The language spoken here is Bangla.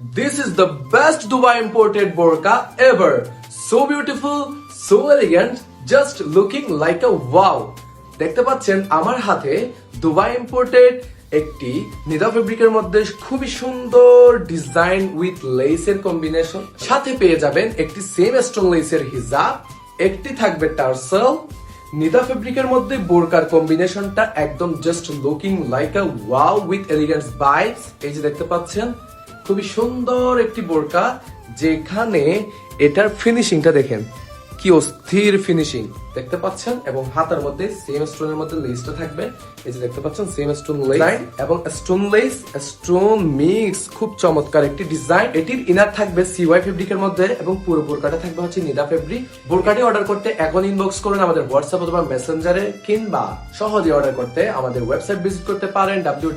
This is the best Dubai imported burqa ever. So beautiful, so elegant, just looking like a wow. দেখতে পাচ্ছেন আমার হাতে দুবাই ইম্পোর্টেড একটি নিদা ফেব্রিকের মধ্যে খুবই সুন্দর ডিজাইন উইথ লেসের কম্বিনেশন সাথে পেয়ে যাবেন একটি সেম স্টোন লেসের হিজাব একটি থাকবে টার্সেল নিদা ফেব্রিকের মধ্যে বোরকার কম্বিনেশনটা একদম just looking like a wow with elegance bytes এই যে দেখতে পাচ্ছেন খুবই সুন্দর একটি বোরকা, যেখানে এটার ফিনিশিংটা দেখেন। কি অস্থির ফিনিশিং দেখতে পাচ্ছেন? এবং হাতার মধ্যে সেম স্টোনের মধ্যে লেসটা থাকবে। এই যে দেখতে পাচ্ছেন সেম স্টোন লেস এবং স্টোন লেস স্টোন মিক্স খুব চমৎকার একটি ডিজাইন এটির ইনার থাকবে সিওয়াই ফেব্রিকের মধ্যে এবং পুরো বোরকাটা থাকবে হচ্ছে নিদা ফেব্রিক বোরকাটি অর্ডার করতে এখন ইনবক্স করুন আমাদের হোয়াটসঅ্যাপ অথবা মেসেঞ্জারে কিংবা সহজে অর্ডার করতে আমাদের ওয়েবসাইট ভিজিট করতে পারেন ডাব্লিউ